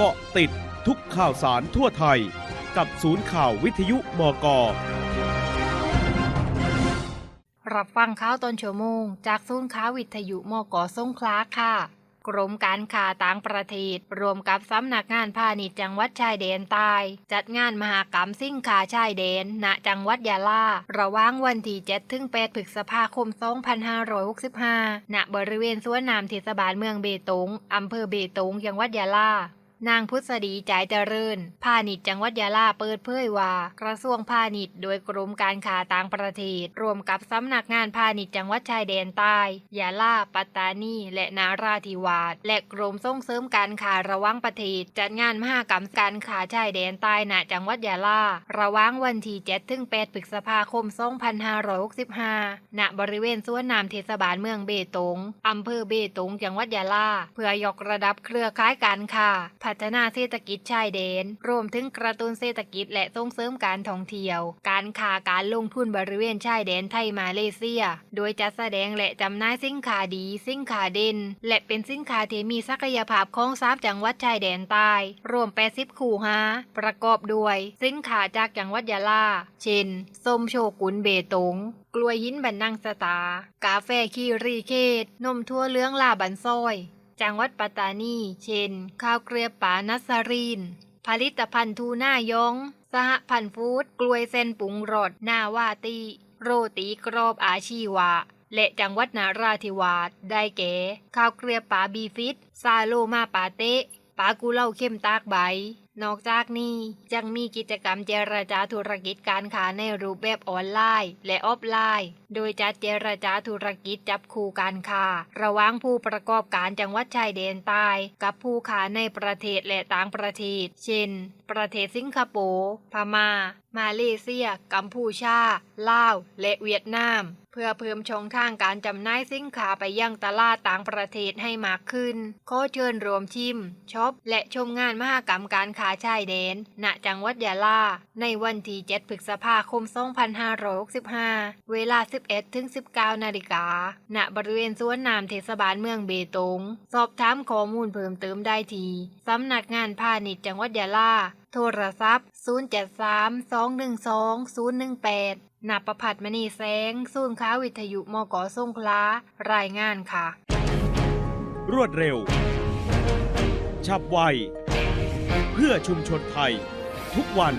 เกาะติดทุกข่าวสารทั่วไทย กับศูนย์ข่าววิทยุมกรับฟังข่าวตอนชั่วโมง จากศูนย์ข่าววิทยุมกสงขลาค่ะ กรมการค้าต่างประเทศรวมกับสำนักงานพาณิชย์จังหวัดชายแดนใต้จัดงานมหากรรมสินค้าชายแดนณจังหวัดยะลาระหว่างวันที่7ถึง8พฤษภาคม 2565ณบริเวณสวนน้ำเทศบาลเมืองเบตงอำเภอเบตงจังหวัดยะลา นางพุทธดีจ่ายเจริญ พาณิชย์จังหวัดยะลาเปิดเผยว่า กระทรวงพาณิชย์โดยกรมการค้าต่างประเทศรวมกับสำนักงานพาณิชย์จังหวัดชายแดนใต้ยะลาปัตตานีและนาราธิวาสและกรมส่งเสริมการค้าระหว่างประเทศ จัดงานมหกรรมการค้าชายแดนใต้ณจังหวัดยะลาระหว่างวันที่7ถึง8พฤษภาคม 2565ณบริเวณสวนน้ำเทศบาลเมืองเบตงอำเภอเบตงจังหวัดยะลาเพื่อยกระดับเครือข่ายการค้าพัฒนาเศรษฐกิจชายแดน รวมถึงกระตุ้นเศรษฐกิจและส่งเสริมการท่องเที่ยว การค้าการลงทุนบริเวณชายแดนไทยมาเลเซีย โดยจัดแสดงและจำหน่ายสินค้าดี สินค้าเด่น และเป็นสินค้าที่มีศักยภาพของสามจังหวัดชายแดนใต้ รวม 80 คู่หาประกอบด้วย สินค้าจากจังหวัดยะลา เช่น ส้มโชกุนเบตงกล้วยหินบันนังสตา กาแฟคีรีเขตนมทั่วเลื้องลาบันซอย จังหวัดปัตตานี เช่น ข้าวเกลือป่านัสรีน ผลิตภัณฑ์ทูน่ายอง สหพันธ์ฟู้ด กล้วยเส้นปุงรสนาวาตี โรตีกรอบอาชีวะ และจังหวัดนาราธิวาส ได้แก่ ข้าวเกลือป่าบีฟิต ซาโลมาปาเตะปลากุเล่าเข้มตากใบ นอกจากนี้ยังมีกิจกรรมเจรจาธุรกิจการค้าในรูปแบบออนไลน์ และออฟไลน์ โดยจัดเจรจาธุรกิจจับคู่การค้าระหว่างผู้ประกอบการจังหวัดชายแดนใต้กับผู้ค้าในประเทศและต่างประเทศ เช่น ประเทศสิงคโปร์พม่า มาเลเซีย กัมพูชา ลาว และเวียดนาม เพื่อเพิ่มช่องทางการจำหน่ายสินค้าไปยังตลาดต่างประเทศให้มากขึ้น ขอเชิญรวมชิมช็อปและชมงานมหกรรมการค้าชายแดน ณ จังหวัดยะลา ในวันที่7พฤษภาคม 2565 เวลา 11ถึง19 นาฬิกา ณ บริเวณสวนน้ำเทศบาลเมืองเบตง สอบถามข้อมูลเพิ่มเติมได้ที่สำนักงานพาณิชย์จังหวัดยะลา โทรศัพท์ 073-212-018ณประพัฒน์มณีแสงศูนย์ค้าวิทยุมกสงขลารายงานค่ะ รวดเร็ว ฉับไว เพื่อชุมชนไทย ทุกวัน